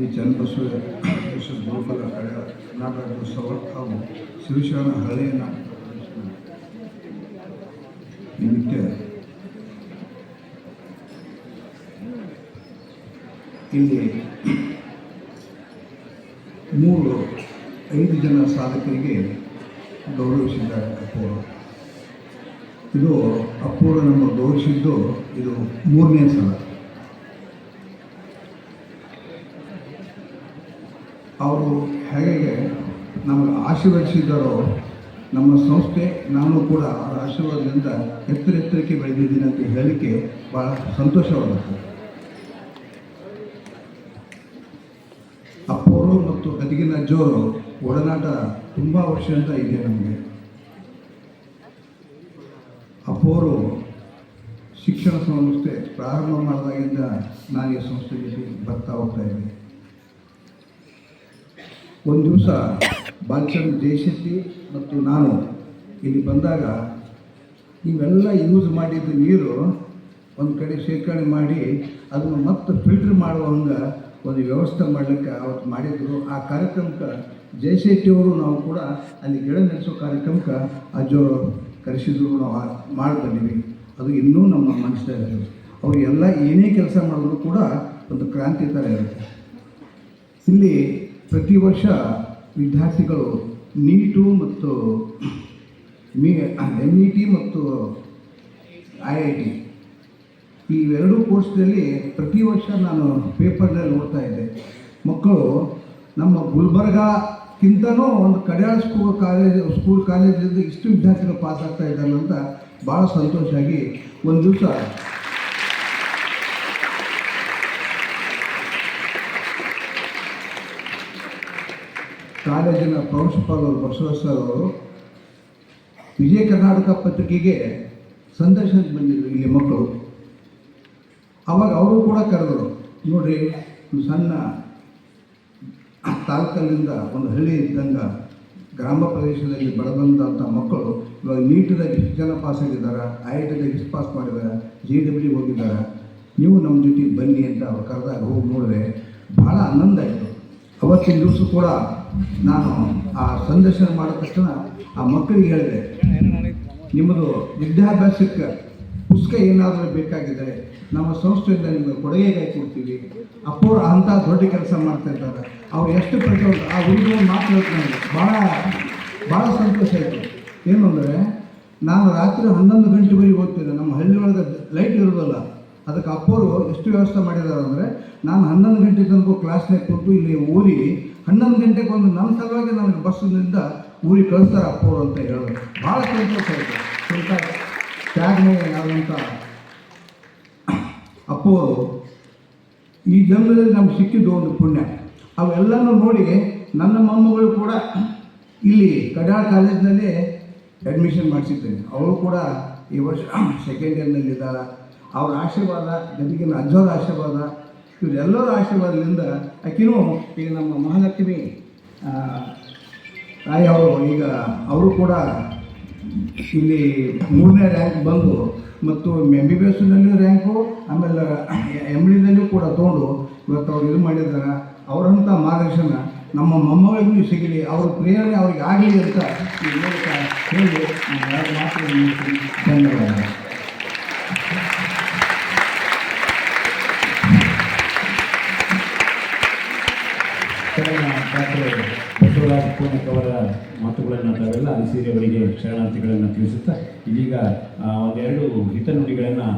ಈ ಚನ್ನಬಸವ ಗುರುಕುಲ ನಾಟಕೋತ್ಸವ ಹಾಗೂ ಶಿವಶರಣ ಹಳೆಯ ನಾಟಕ ಇಲ್ಲಿ ಮೂರು, ಐದು ಜನ ಸಾಧಕರಿಗೆ ಗೌರವಿಸಿದ್ದಾರೆ ಅಪ್ಪವರು ಇದು ಅಪ್ಪವರು ನಮ್ಮ ಗೌರವಿಸಿದ್ದು ಇದು ಮೂರನೇ ಸಲ. ಅವರು ಹೇಗೆ ನಮಗೆ ಆಶೀರ್ವದಿಸಿದ್ದಾರೋ, ನಮ್ಮ ಸಂಸ್ಥೆ, ನಾನು ಕೂಡ ಅವರ ಆಶೀರ್ವಾದದಿಂದ ಎತ್ತರ ಎತ್ತರಕ್ಕೆ ಬೆಳೆದಿದ್ದೀನಿ ಅಂತ ಹೇಳಲಿಕ್ಕೆ ಭಾಳ ಸಂತೋಷವಾಗುತ್ತೆ. ಅಪ್ಪವರು ಮತ್ತು ಗದಗಿನ ಜೋರು ಒಡನಾಟ ತುಂಬ ವರ್ಷದಿಂದ ಇದೆ ನಮಗೆ. ಅಪ್ಪವರು ಶಿಕ್ಷಣ ಸಂಸ್ಥೆ ಪ್ರಾರಂಭ ಮಾಡಿದಾಗಿಂದ ನಾನು ಈ ಸಂಸ್ಥೆಗೆ ಬರ್ತಾ ಹೋಗ್ತಾ ಇದ್ದೆ ಒಂದು ದಿವಸ ಬಾಲಚಂದ್ರ ಜಯಶೆಟ್ಟಿ ಮತ್ತು ನಾನು ಇಲ್ಲಿ ಬಂದಾಗ ನೀವೆಲ್ಲ ಯೂಸ್ ಮಾಡಿದ ನೀರು ಒಂದು ಕಡೆ ಶೇಖರಣೆ ಮಾಡಿ ಅದನ್ನು ಮತ್ತೆ ಫಿಲ್ಟರ್ ಮಾಡುವಂಗೆ ಒಂದು ವ್ಯವಸ್ಥೆ ಮಾಡಲಿಕ್ಕೆ ಅವತ್ತು ಮಾಡಿದ್ರು. ಆ ಕಾರ್ಯಕ್ರಮಕ್ಕೆ ಜಯಶೆಟ್ಟಿಯವರು ನಾವು ಕೂಡ ಅಲ್ಲಿ ಗಿಡ ನೆಲೆಸೋ ಕಾರ್ಯಕ್ರಮಕ್ಕೆ ಅಜ್ಜವರು ಕರೆಸಿದ್ರು. ನಾವು ಆ- ಮಾಡಿ ಅದು ಇನ್ನೂ ನಮ್ಮ ಮನಸ್ಸಿನಲ್ಲಿ ಅವರು ಎಲ್ಲ ಏನೇ ಕೆಲಸ ಮಾಡಿದ್ರು ಕೂಡ ಒಂದು ಕ್ರಾಂತಿ ಥರ ಇರುತ್ತೆ. ಇಲ್ಲಿ ಪ್ರತಿ ವರ್ಷ ವಿದ್ಯಾರ್ಥಿಗಳು ನೀಟು ಮತ್ತು ಮೀ ಎನ್ ಇ ಟಿ ಮತ್ತು ಐ ಐ ಟಿ ಈ ಎರಡೂ ಕೋರ್ಸ್ನಲ್ಲಿ ಪ್ರತಿ ವರ್ಷ ನಾನು ಪೇಪರ್ನಲ್ಲಿ ನೋಡ್ತಾ ಇದ್ದೆ. ಮಕ್ಕಳು ನಮ್ಮ ಗುಲ್ಬರ್ಗಾಕ್ಕಿಂತನೂ ಒಂದು ಕಡೆಯಾಳ ಸ್ಕೂಲ್ ಕಾಲೇಜ್ ಸ್ಕೂಲ್ ಕಾಲೇಜಿಂದ ಇಷ್ಟು ವಿದ್ಯಾರ್ಥಿಗಳು ಪಾಸ್ ಆಗ್ತಾ ಇದ್ದಾರೆ ಅಂತ ಭಾಳ ಸಂತೋಷ ಆಗಿ ಒಂದು ದಿವಸ ಕಾಲೇಜಿನ ಪ್ರಾಂಶುಪಾಲರು ಬಸವರಾಜ್ ಸರ್ ಅವರು ವಿಜಯ ಕರ್ನಾಟಕ ಪತ್ರಿಕೆಗೆ ಸಂದರ್ಶನಕ್ಕೆ ಬಂದಿದ್ದರು ಇಲ್ಲಿ ಮಕ್ಕಳು. ಅವಾಗ ಅವರು ಕೂಡ ಕರೆದರು, ನೋಡ್ರಿ, ಒಂದು ಸಣ್ಣ ತಾಲೂಕಲ್ಲಿಂದ ಒಂದು ಹಳ್ಳಿ ಇದ್ದಂಗೆ ಗ್ರಾಮ ಪ್ರದೇಶದಲ್ಲಿ ಬೆಳೆದಂಥ ಮಕ್ಕಳು ಇವಾಗ ನೀಟದಾಗ ಎಷ್ಟು ಜನ ಪಾಸ್ ಆಗಿದ್ದಾರೆ, ಐ ಐ ಟಿದಾಗ ಪಾಸ್ ಮಾಡಿದ್ದಾರೆ ಜಿ ಡಬ್ಲ್ಯೂ ಹೋಗಿದ್ದಾರೆ, ನೀವು ನಮ್ಮ ಜೊತೆಗೆ ಬನ್ನಿ ಅಂತ ಅವ್ರು ಕರೆದಾಗ ಹೋಗಿ ನೋಡಿದ್ರೆ ಭಾಳ ಆನಂದ ಆಯಿತು. ಅವತ್ತಿನ ದಿವಸ ಕೂಡ ನಾನು ಆ ಸಂದರ್ಶನ ಮಾಡಿದ ತಕ್ಷಣ ಆ ಮಕ್ಕಳಿಗೆ ಹೇಳಿದೆ, ನಿಮ್ಮದು ವಿದ್ಯಾಭ್ಯಾಸಕ್ಕೆ ಪುಸ್ತಕ ಏನಾದರೂ ಬೇಕಾಗಿದ್ದರೆ ನಮ್ಮ ಸಂಸ್ಥೆಯಿಂದ ನಿಮಗೆ ಕೊಡುಗೆಗಾಗಿ ಕೊಡ್ತೀವಿ. ಅಪ್ಪವ್ರು ಅಂಥ ದೊಡ್ಡ ಕೆಲಸ ಮಾಡ್ತಾ ಇದ್ದಾರೆ. ಅವ್ರು ಎಷ್ಟು ಪ್ರತಿಯೊಂದು ಆ ಹುಡುಗರು ಮಾತು ನನಗೆ ಭಾಳ ಭಾಳ ಸಂತೋಷ ಆಯಿತು. ಏನು ಅಂದರೆ, ನಾನು ರಾತ್ರಿ ಹನ್ನೊಂದು ಗಂಟೆವರೆಗೆ ಓದ್ತಿದ್ದೆ ನಮ್ಮ ಹಳ್ಳಿ ಒಳಗೆ ಲೈಟ್ ಇರೋದಲ್ಲ ಅದಕ್ಕೆ ಅಪ್ಪವರು ಎಷ್ಟು ವ್ಯವಸ್ಥೆ ಮಾಡಿದ್ದಾರೆ ಅಂದರೆ ನಾನು ಹನ್ನೊಂದು ಗಂಟೆ ತನಕ ಕ್ಲಾಸ್ನಾಗ ಕೊಟ್ಟು ಇಲ್ಲಿ ಊರಿ ಹನ್ನೊಂದು ಗಂಟೆಗೆ ಒಂದು ನನ್ನ ಸಲುವಾಗಿ ನನಗೆ ಬಸ್ಸಿನಿಂದ ಊರಿಗೆ ಕಳಿಸ್ತಾರೆ ಅಪ್ಪವರು ಅಂತ ಹೇಳಿದ್ರು. ಭಾಳ ಸಂತೋಷ ಆಯಿತು. ಸ್ವಂತ ಆದಂಥ ಅಪ್ಪವರು ಈ ಜನ್ಮದಲ್ಲಿ ನಮ್ಗೆ ಸಿಕ್ಕಿದ್ದು ಒಂದು ಪುಣ್ಯ. ಅವೆಲ್ಲನೂ ನೋಡಿ ನನ್ನ ಮೊಮ್ಮಗಳು ಕೂಡ ಇಲ್ಲಿ ಕಡಾಳ ಕಾಲೇಜಿನಲ್ಲಿ ಅಡ್ಮಿಷನ್ ಮಾಡಿಸಿದ್ದೇನೆ. ಅವಳು ಕೂಡ ಈ ವರ್ಷ ಸೆಕೆಂಡ್ ಇಯರ್ನಲ್ಲಿದ್ದಾಳೆ ಅವ್ರ ಆಶೀರ್ವಾದ ಗದಗಿನ ಅಜ್ಜೋರ ಆಶೀರ್ವಾದ, ಇವರೆಲ್ಲರ ಆಶೀರ್ವಾದದಿಂದ ಆಕಿನೂ ಈಗ ನಮ್ಮ ಮಹಾಲಕ್ಷ್ಮಿ ತಾಯಿ ಅವರು ಈಗ ಅವರು ಕೂಡ ಇಲ್ಲಿ ಮೂರನೇ ರ್ಯಾಂಕ್ ಬಂದು ಮತ್ತು ಎಂ ಬಿ ಬಿ ಎಸ್ನಲ್ಲೂ ರ್ಯಾಂಕು ಆಮೇಲೆ ಎಂ ಡಿನಲ್ಲೂ ಕೂಡ ತೊಗೊಂಡು ಇವತ್ತು ಅವ್ರು ಇದು ಮಾಡಿದ್ದಾರೆ. ಅವರಂಥ ಮಾರ್ಗದರ್ಶನ ನಮ್ಮ ಮೊಮ್ಮಗಳಿಗೂ ಸಿಗಲಿ, ಅವ್ರ ಪ್ರೇರಣೆ ಅವ್ರಿಗೆ ಆಗಲಿ ಅಂತ ಈ ಮೂಲಕ ಹೇಳಿ ಧನ್ಯವಾದ ಡಾಕ್ಟರ್ ಬಸವರಾಜ ಅವರ ಮಾತುಗಳನ್ನು ತಾವೆಲ್ಲ ಅವರಿಗೆ ಶರಣಾರ್ಥಿಗಳನ್ನು ತಿಳಿಸುತ್ತಾ ಇದೀಗ ಒಂದೆರಡು ಹಿತನುಡಿಗಳನ್ನು